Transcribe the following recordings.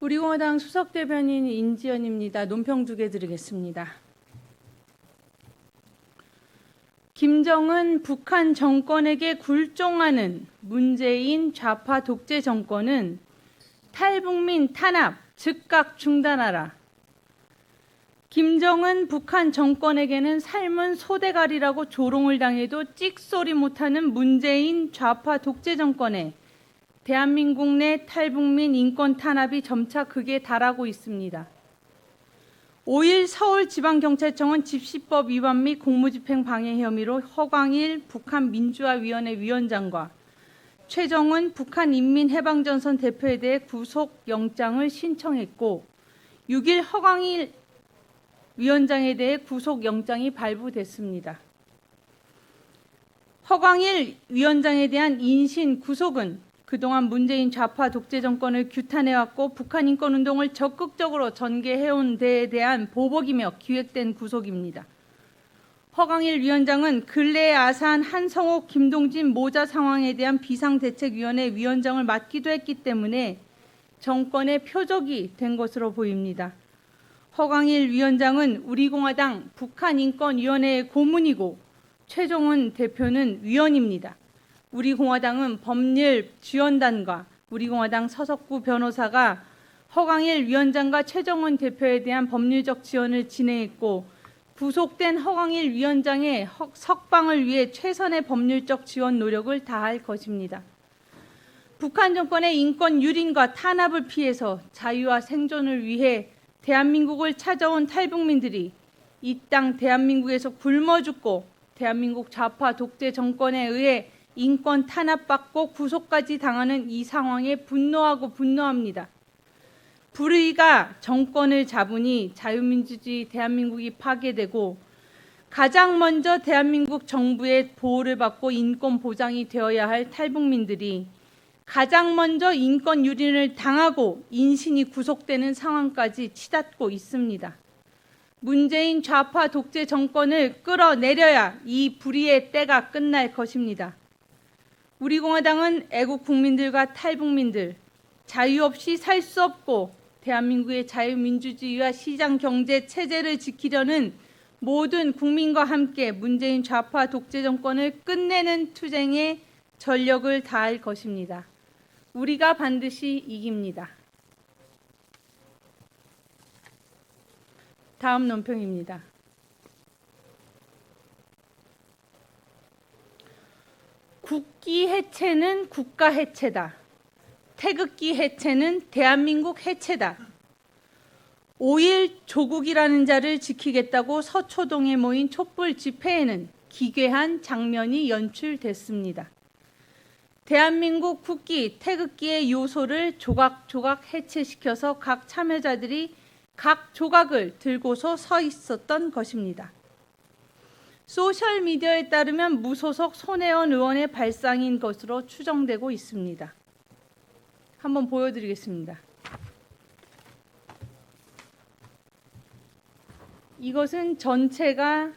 우리공화당 수석 대변인 인지연입니다. 논평 두 개 드리겠습니다. 김정은 북한 정권에게 굴종하는 문재인 좌파 독재 정권은 탈북민 탄압 즉각 중단하라. 김정은 북한 정권에게는 삶은 소대가리라고 조롱을 당해도 찍소리 못하는 문재인 좌파 독재 정권에 대한민국 내 탈북민 인권 탄압이 점차 극에 달하고 있습니다. 5일 서울지방경찰청은 집시법 위반 및 공무집행 방해 혐의로 허광일 북한 민주화위원회 위원장과 최정은 북한 인민해방전선 대표에 대해 구속영장을 신청했고 6일 허광일 위원장에 대해 구속영장이 발부됐습니다. 허광일 위원장에 대한 인신 구속은 그동안 문재인 좌파 독재 정권을 규탄해왔고 북한 인권 운동을 적극적으로 전개해온 데에 대한 보복이며 기획된 구속입니다. 허광일 위원장은 근래에 아사한 한성옥, 김동진 모자 상황에 대한 비상대책위원회 위원장을 맡기도 했기 때문에 정권의 표적이 된 것으로 보입니다. 허광일 위원장은 우리공화당 북한인권위원회의 고문이고 최종훈 대표는 위원입니다. 우리 공화당은 법률 지원단과 우리 공화당 서석구 변호사가 허광일 위원장과 최정원 대표에 대한 법률적 지원을 진행했고 구속된 허광일 위원장의 허- 석방을 위해 최선의 법률적 지원 노력을 다할 것입니다. 북한 정권의 인권 유린과 탄압을 피해서 자유와 생존을 위해 대한민국을 찾아온 탈북민들이 이 땅 대한민국에서 굶어 죽고 대한민국 좌파 독재 정권에 의해 인권 탄압받고 구속까지 당하는 이 상황에 분노하고 분노합니다. 불의가 정권을 잡으니 자유민주주의 대한민국이 파괴되고 가장 먼저 대한민국 정부의 보호를 받고 인권 보장이 되어야 할 탈북민들이 가장 먼저 인권 유린을 당하고 인신이 구속되는 상황까지 치닫고 있습니다. 문재인 좌파 독재 정권을 끌어내려야 이 불의의 때가 끝날 것입니다. 우리 공화당은 애국 국민들과 탈북민들 자유 없이 살 수 없고 대한민국의 자유민주주의와 시장 경제 체제를 지키려는 모든 국민과 함께 문재인 좌파 독재 정권을 끝내는 투쟁에 전력을 다할 것입니다. 우리가 반드시 이깁니다. 다음 논평입니다. 국기 해체는 국가 해체다. 태극기 해체는 대한민국 해체다. 5일 조국이라는 자를 지키겠다고 서초동에 모인 촛불 집회에는 기괴한 장면이 연출됐습니다. 대한민국 국기, 태극기의 요소를 조각조각 해체시켜서 각 참여자들이 각 조각을 들고서 서 있었던 것입니다. 소셜 미디어에 따르면 무소속 손혜원 의원의 발상인 것으로 추정되고 있습니다. 한번 보여드리겠습니다. 이것은 전체가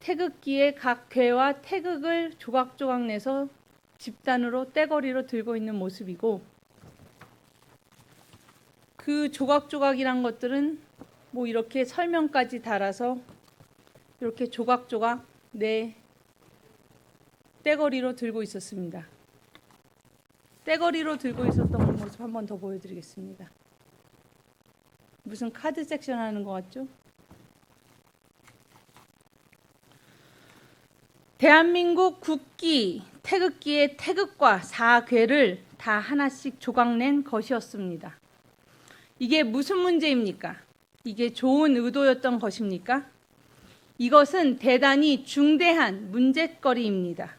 태극기의 각 괴와 태극을 조각조각 내서 집단으로 떼거리로 들고 있는 모습이고 그 조각조각이란 것들은 뭐 이렇게 설명까지 달아서 이렇게 조각조각 내 떼거리로 들고 있었습니다. 떼거리로 들고 있었던 모습 한 번 더 보여드리겠습니다. 무슨 카드 섹션 하는 것 같죠? 대한민국 국기, 태극기의 태극과 사괴를 다 하나씩 조각낸 것이었습니다. 이게 무슨 문제입니까? 이게 좋은 의도였던 것입니까? 이것은 대단히 중대한 문제거리입니다.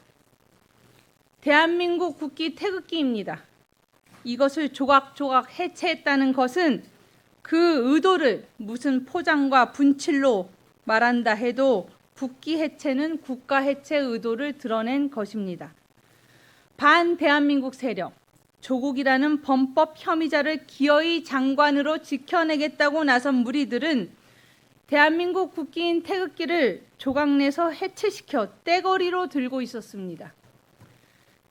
대한민국 국기 태극기입니다. 이것을 조각조각 해체했다는 것은 그 의도를 무슨 포장과 분칠로 말한다 해도 국기 해체는 국가 해체 의도를 드러낸 것입니다. 반 대한민국 세력, 조국이라는 범법 혐의자를 기어이 장관으로 지켜내겠다고 나선 무리들은 대한민국 국기인 태극기를 조각내서 해체시켜 떼거리로 들고 있었습니다.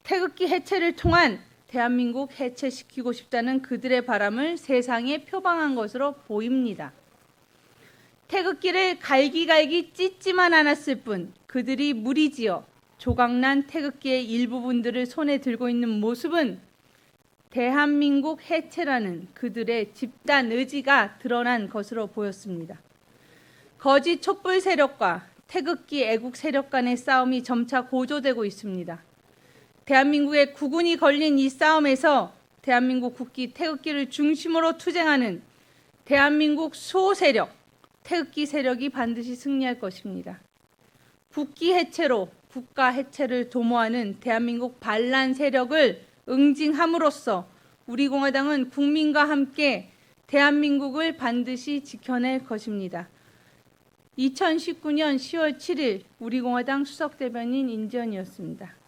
태극기 해체를 통한 대한민국 해체시키고 싶다는 그들의 바람을 세상에 표방한 것으로 보입니다. 태극기를 갈기갈기 찢지만 않았을 뿐 그들이 무리지어 조각난 태극기의 일부분들을 손에 들고 있는 모습은 대한민국 해체라는 그들의 집단 의지가 드러난 것으로 보였습니다. 거짓 촛불 세력과 태극기 애국 세력 간의 싸움이 점차 고조되고 있습니다. 대한민국의 국군이 걸린 이 싸움에서 대한민국 국기 태극기를 중심으로 투쟁하는 대한민국 수호 세력, 태극기 세력이 반드시 승리할 것입니다. 국기 해체로 국가 해체를 도모하는 대한민국 반란 세력을 응징함으로써 우리 공화당은 국민과 함께 대한민국을 반드시 지켜낼 것입니다. 2019년 10월 7일 우리 공화당 수석 대변인 인지연이었습니다.